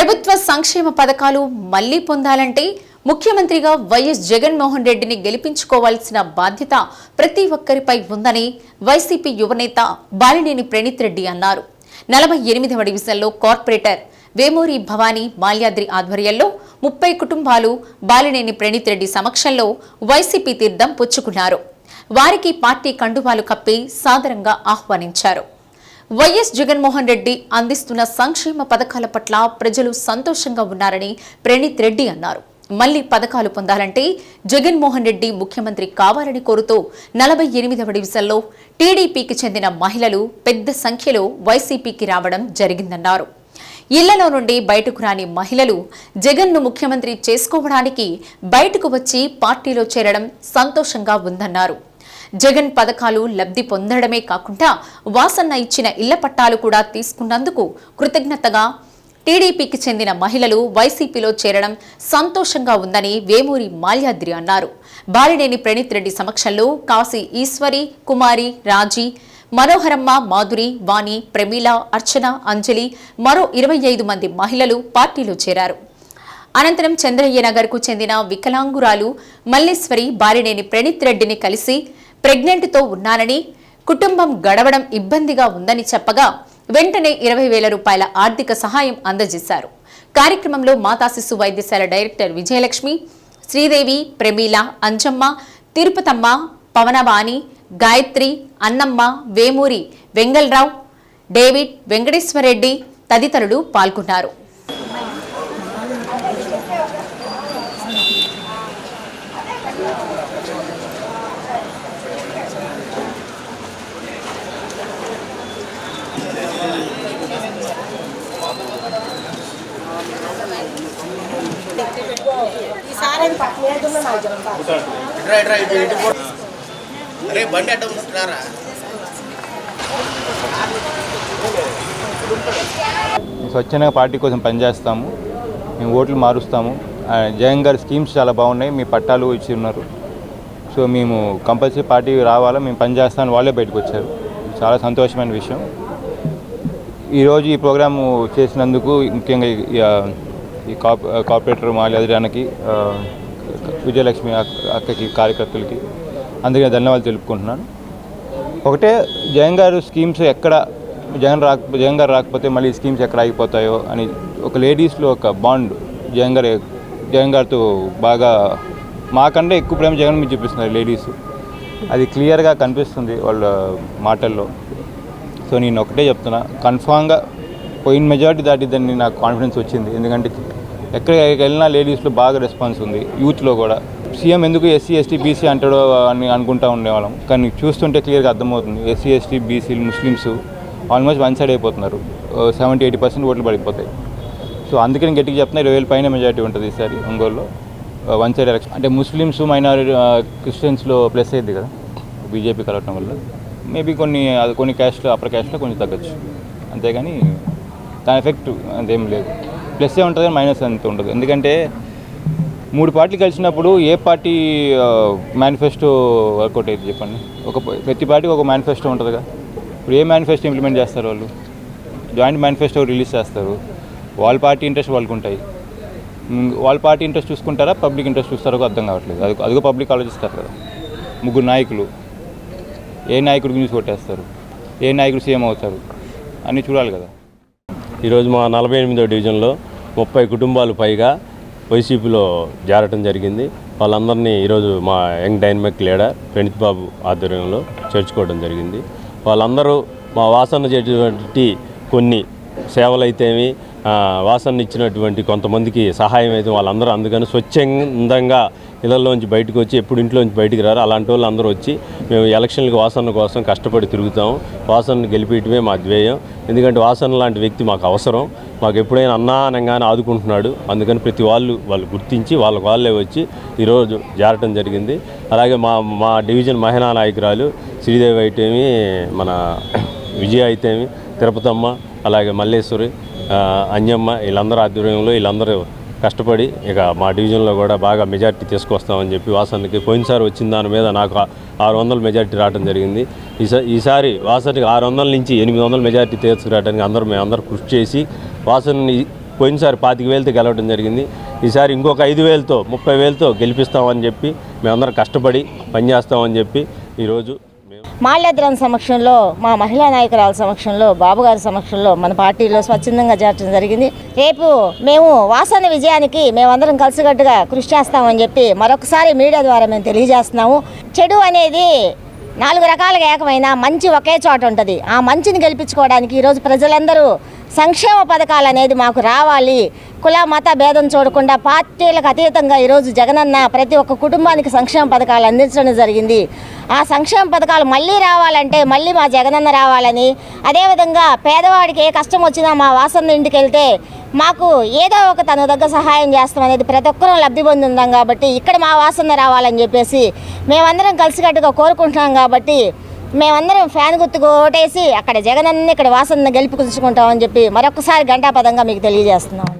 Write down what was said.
ప్రభుత్వ సంక్షేమ పథకాలు మళ్ళీ పొందాలంటే ముఖ్యమంత్రిగా వైఎస్ జగన్మోహన్ రెడ్డిని గెలిపించుకోవాల్సిన బాధ్యత ప్రతి ఒక్కరిపై ఉందని వైసీపీ యువనేత బాలినేని ప్రణీత్ రెడ్డి అన్నారు. నలభై ఎనిమిదవ డివిజన్లో కార్పొరేటర్ వేమూరి భవానీ మాల్యాద్రి ఆధ్వర్యంలో ముప్పై కుటుంబాలు బాలినేని ప్రణీత్ రెడ్డి సమక్షంలో వైసీపీ తీర్థం పుచ్చుకున్నారు. వారికి పార్టీ కండువాలు కప్పి సాదరంగా ఆహ్వానించారు. వైఎస్ జగన్మోహన్ రెడ్డి అందిస్తున్న సంక్షేమ పథకాల పట్ల ప్రజలు సంతోషంగా ఉన్నారని ప్రణీత్ రెడ్డి అన్నారు. మళ్ళీ పథకాలు పొందాలంటే జగన్మోహన్ రెడ్డి ముఖ్యమంత్రి కావాలని కోరుతూ నలభై ఎనిమిదవ డివిజన్లో టీడీపీకి చెందిన మహిళలు పెద్ద సంఖ్యలో వైసీపీకి రావడం జరిగిందన్నారు. ఇళ్ళలో నుండి బయటకు రాని మహిళలు జగన్ను ముఖ్యమంత్రి చేసుకోవడానికి బయటకు వచ్చి పార్టీలో చేరడం సంతోషంగా ఉందన్నారు. జగన్ పథకాలు లబ్ధి పొందడమే కాకుండా వాసన్న ఇచ్చిన ఇళ్ళ పట్టాలు కూడా తీసుకున్నందుకు కృతజ్ఞతగా టీడీపీకి చెందిన మహిళలు వైసీపీలో చేరడం సంతోషంగా ఉందని వేమూరి మాల్యాద్రి అన్నారు. బాలినేని ప్రణీత్ రెడ్డి సమక్షంలో కాశీ ఈశ్వరి కుమారి రాజీ మనోహరమ్మ మాధురి వాణి ప్రమీల అర్చన అంజలి మరో ఇరవై ఐదు మంది మహిళలు పార్టీలో చేరారు. అనంతరం చంద్రయ్య నగర్కు చెందిన వికలాంగురాలు మల్లేశ్వరి బాలినేని ప్రణీత్ రెడ్డిని కలిసి ప్రెగ్నెంట్తో ఉన్నానని కుటుంబం గడవడం ఇబ్బందిగా ఉందని చెప్పగా వెంటనే ఇరవై వేల రూపాయల ఆర్థిక సహాయం అందజేశారు. కార్యక్రమంలో మాతా శిశు వైద్యశాల డైరెక్టర్ విజయలక్ష్మి శ్రీదేవి ప్రమీల అంజమ్మ తిరుపతమ్మ పవనవాణి గాయత్రి అన్నమ్మ వేమూరి వెంగళరావు డేవిడ్ వెంకటేశ్వరరెడ్డి తదితరులు పాల్గొన్నారు. అరే బండి అడ్డం ఉంటున్నారా స్వచ్ఛంగా పార్టీ కోసం పనిచేస్తాము. మేము ఓట్లు మారుస్తాము. జగన్ గారి స్కీమ్స్ చాలా బాగున్నాయి. మీ పట్టాలు ఇచ్చి ఉన్నారు. సో మేము కంపల్సరీ పార్టీ రావాలా మేము పనిచేస్తామని వాళ్ళే బయటకు వచ్చారు. చాలా సంతోషమైన విషయం. ఈరోజు ఈ ప్రోగ్రాము చేసినందుకు ముఖ్యంగా ఈ- ఈ, కార్పొరేటర్ మాల్యాద్రానికి విజయలక్ష్మి అక్కకి కార్యకర్తలకి అందుకే ధన్యవాదాలు తెలుపుకుంటున్నాను. ఒకటే జగన్ గారు స్కీమ్స్ ఎక్కడ జగన్ రాక జగన్ గారు రాకపోతే మళ్ళీ స్కీమ్స్ ఎక్కడ ఆగిపోతాయో అని ఒక లేడీస్లో ఒక బాండ్ జగన్ గారు జగన్ గారితో బాగా మాకంటే ఎక్కువ ప్రేమ జగన్ మీద చూపిస్తున్నారు లేడీస్. అది క్లియర్గా కనిపిస్తుంది వాళ్ళ మాటల్లో. సో నేను ఒకటే చెప్తున్నా. కన్ఫామ్గా పోయిన మెజారిటీ దాటిద్దని నాకు కాన్ఫిడెన్స్ వచ్చింది. ఎందుకంటే ఎక్కడికి వెళ్ళినా లేడీస్లో బాగా రెస్పాన్స్ ఉంది. యూత్లో కూడా. సీఎం ఎందుకు ఎస్సీ ఎస్టీ బీసీ అంటాడో అని అనుకుంటా ఉండేవాళ్ళం. కానీ చూస్తుంటే క్లియర్గా అర్థమవుతుంది. ఎస్సీ ఎస్టీ బీసీలు ముస్లిమ్స్ ఆల్మోస్ట్ వన్ సైడ్ అయిపోతున్నారు. సెవెంటీ ఎయిటీ పర్సెంట్ ఓట్లు పడిపోతాయి. సో అందుకని గట్టిగా చెప్తున్నా ఇరవై వేల పైన మెజారిటీ ఉంటుంది ఈసారి ఒంగోలులో. వన్ సైడ్ ఎలక్షన్ అంటే ముస్లిమ్స్ మైనారిటీ క్రిస్టియన్స్లో ప్లస్ అయ్యింది కదా. బీజేపీ కలవటం వల్ల. మేబీ కొన్ని అది కొన్ని క్యాష్లో అప్పర్ క్యాష్లో కొంచెం తగ్గచ్చు. అంతేగాని దాని ఎఫెక్ట్ అంతేం లేదు. ప్లస్ ఏ ఉంటుంది మైనస్ అంత ఉంటుంది ఎందుకంటే మూడు పార్టీలు కలిసినప్పుడు ఏ పార్టీ మేనిఫెస్టో వర్కౌట్ అయితే చెప్పండి? ఒక ప్రతి పార్టీకి ఒక మేనిఫెస్టో ఉంటుందిగా. ఇప్పుడు ఏ మేనిఫెస్టో ఇంప్లిమెంట్ చేస్తారు వాళ్ళు? జాయింట్ మేనిఫెస్టో రిలీజ్ చేస్తారు. వాళ్ళ పార్టీ ఇంట్రెస్ట్ వాళ్ళకు ఉంటాయి. వాళ్ళ పార్టీ ఇంట్రెస్ట్ చూసుకుంటారా? పబ్లిక్ ఇంట్రెస్ట్ చూస్తారో అర్థం కావట్లేదు. అది అదిగో పబ్లిక్ ఆలోచిస్తారు కదా. ముగ్గురు నాయకులు. ఏ నాయకుడి గురించి కొట్టేస్తారు? ఏ నాయకుడు సీఎం అవుతారు అన్నీ చూడాలి కదా. ఈరోజు మా నలభై ఎనిమిదో డివిజన్లో ముప్పై కుటుంబాలు పైగా వైసీపీలో చేరటం జరిగింది. వాళ్ళందరినీ ఈరోజు మా young dynamic leader Praneeth Babu ఆధ్వర్యంలో చేర్చుకోవడం జరిగింది. వాళ్ళందరూ మా వాసన చేసినటువంటి కొన్ని సేవలైతేమి వాసన ఇచ్చినటువంటి కొంతమందికి సహాయం అయితే వాళ్ళందరూ అందుకని స్వచ్ఛందంగా ఇళ్ళలోంచి బయటకు వచ్చి ఎప్పుడు ఇంట్లోంచి బయటికి రారు. అలాంటి వాళ్ళు అందరూ వచ్చి మేము ఎలక్షన్లకు వాసన కోసం కష్టపడి తిరుగుతాం. వాసనను గెలిపించడమే మా ధ్యేయం. ఎందుకంటే వాసన లాంటి వ్యక్తి మాకు అవసరం. మాకు ఎప్పుడైనా అన్నా అనగానే ఆదుకుంటున్నాడు. అందుకని ప్రతి వాళ్ళు వాళ్ళు గుర్తించి వాళ్ళ వాళ్ళే వచ్చి ఈరోజు జారటం జరిగింది. అలాగే మా మా డివిజన్ మహిళా నాయకురాలు శ్రీదేవి అయితేమి మన విజయ అయితేమి తిరుపతమ్మ అలాగే మల్లేశ్వరి అంజమ్మ వీళ్ళందరూ ఆధ్వర్యంలో వీళ్ళందరూ కష్టపడి ఇక మా డివిజన్లో కూడా బాగా మెజార్టీ తీసుకొస్తామని చెప్పి వాసనకి పోయినసారి వచ్చిన దాని మీద నాకు ఆరు వందల మెజార్టీ రావడం జరిగింది. ఈసారి ఈసారి వాసనకి ఆరు వందల నుంచి ఎనిమిది వందల మెజార్టీ తీసుకురావడానికి అందరూ మేము అందరూ కృషి చేసి వాసనని పోయినసారి పాతిక వేలతో గెలవడం జరిగింది. ఈసారి ఇంకొక ఐదు వేలతో ముప్పై వేలతో గెలిపిస్తామని చెప్పి మేమందరం కష్టపడి పనిచేస్తామని చెప్పి ఈరోజు మాల్యాద్రాన్ సమక్షంలో మా మహిళా నాయకురాల సమక్షంలో బాబుగారి సమక్షంలో మన పార్టీలో స్వచ్ఛందంగా చేర్చడం జరిగింది. రేపు మేము వాసన విజయానికి మేమందరం కలిసికట్టుగా కృషి చేస్తామని చెప్పి మరొకసారి మీడియా ద్వారా మేము తెలియజేస్తున్నాము. చెడు అనేది నాలుగు రకాలుగా ఏకమైన మంచి ఒకే చోట ఉంటుంది. ఆ మంచిని గెలిపించుకోవడానికి ఈరోజు ప్రజలందరూ సంక్షేమ పథకాలు అనేది మాకు రావాలి. కుల మత భేదం చూడకుండా పార్టీలకు అతీతంగా ఈరోజు జగనన్న ప్రతి ఒక్క కుటుంబానికి సంక్షేమ పథకాలు అందించడం జరిగింది. ఆ సంక్షేమ పథకాలు మళ్ళీ రావాలంటే మళ్ళీ మా జగనన్న రావాలని అదేవిధంగా పేదవాడికి ఏ కష్టం వచ్చినా మా వాసన ఇంటికి వెళ్తే మాకు ఏదో ఒక తన దగ్గర సహాయం చేస్తాం అనేది ప్రతి ఒక్కరూ లబ్ధి పొంది ఉన్నాం కాబట్టి ఇక్కడ మా వాసన రావాలని చెప్పేసి మేమందరం కలిసికట్టుగా కోరుకుంటున్నాం కాబట్టి మేమందరం ఫ్యాన్ గుర్తుకు ఓటేసి అక్కడ అన్ని ఇక్కడ వాసన గెలుపుకుంటామని చెప్పి మరొకసారి గంటాపదంగా మీకు తెలియజేస్తున్నాం.